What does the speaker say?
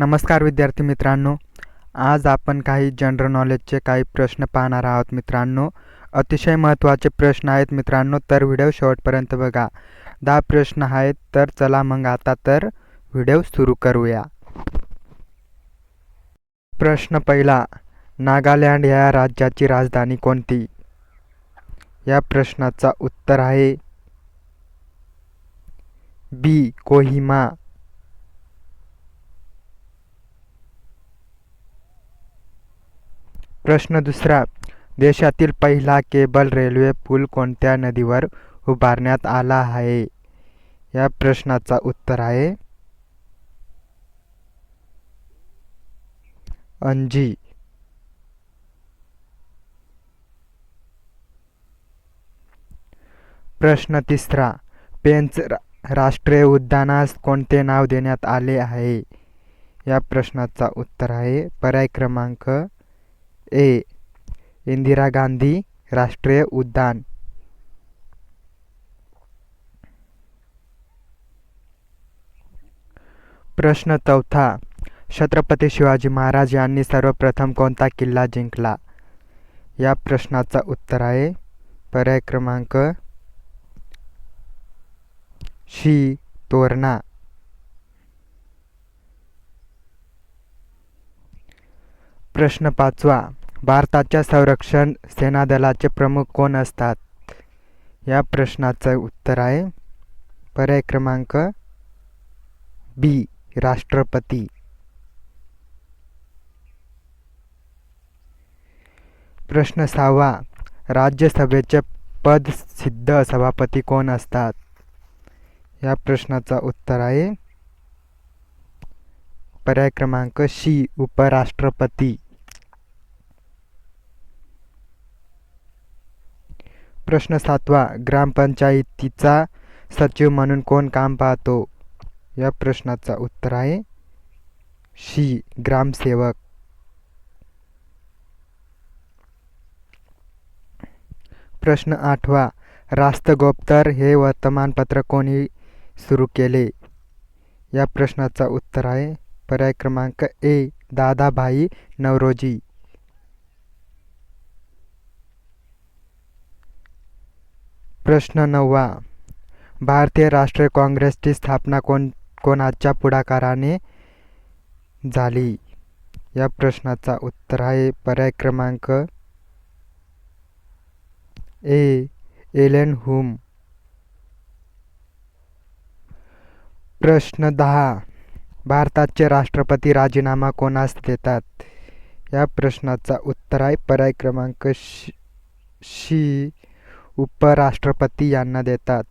नमस्कार विद्यार्थी मित्रांनो. आज आपण काही जनरल नॉलेजचे काही प्रश्न पाहणार आहोत मित्रांनो. अतिशय महत्त्वाचे प्रश्न आहेत मित्रांनो तर व्हिडिओ शेवटपर्यंत बघा. दहा प्रश्न आहेत तर चला मग आता तर व्हिडिओ सुरू करूया. प्रश्न पहिला नागालँड या राज्याची राजधानी कोणती? या प्रश्नाचा उत्तर आहे. बी कोहिमा. प्रश्न दुसरा देशातील पहिला केबल रेल्वे पूल कोणत्या नदीवर उभारण्यात आला आहे? या प्रश्नाचा उत्तर आहे अंजी. प्रश्न तिसरा पेंच रा- राष्ट्रीय उद्यानास कोणते नाव देण्यात आले आहे? या प्रश्नाचा उत्तर आहे पर्याय क्रमांक ए इंदिरा गांधी राष्ट्रीय उद्यान. प्रश्न चौथा छत्रपती शिवाजी महाराज यांनी सर्वप्रथम कोणता किल्ला जिंकला? या प्रश्नाचा उत्तर आहे पर्याय क्रमांक शी तोरणा. प्रश्न पाचवा भारताच्या संरक्षण सेनादलाचे प्रमुख कोण असतात? या प्रश्नाचं उत्तर आहे. पर्याय क्रमांक बी राष्ट्रपती. प्रश्न सहावा राज्यसभेचे पद सिद्ध सभापती कोण असतात? या प्रश्नाचं उत्तर आहे. पर्याय क्रमांक शी उपराष्ट्रपती. प्रश्न सातवा ग्रामपंचायतीचा सचिव म्हणून कोण काम पाहतो? या प्रश्नाचा उत्तर आहे शी ग्रामसेवक. प्रश्न आठवा रास्तगोप्तर हे वर्तमानपत्र कोणी सुरू केले? या प्रश्नाचा उत्तर आहे पर्याय क्रमांक ए दादाभाई नवरोजी. प्रश्न नववा. भारतीय राष्ट्रीय काँग्रेसची स्थापना कोण कोणाच्या पुढाकाराने झाली? या प्रश्नाचा उत्तर आहे पर्याय क्रमांक ए एलेन हुम. प्रश्न दहा. भारताचे राष्ट्रपती राजीनामा कोणास देतात? या प्रश्नाचा उत्तर आहे पर्याय क्रमांक शी उपराष्ट्रपती यांना देतात.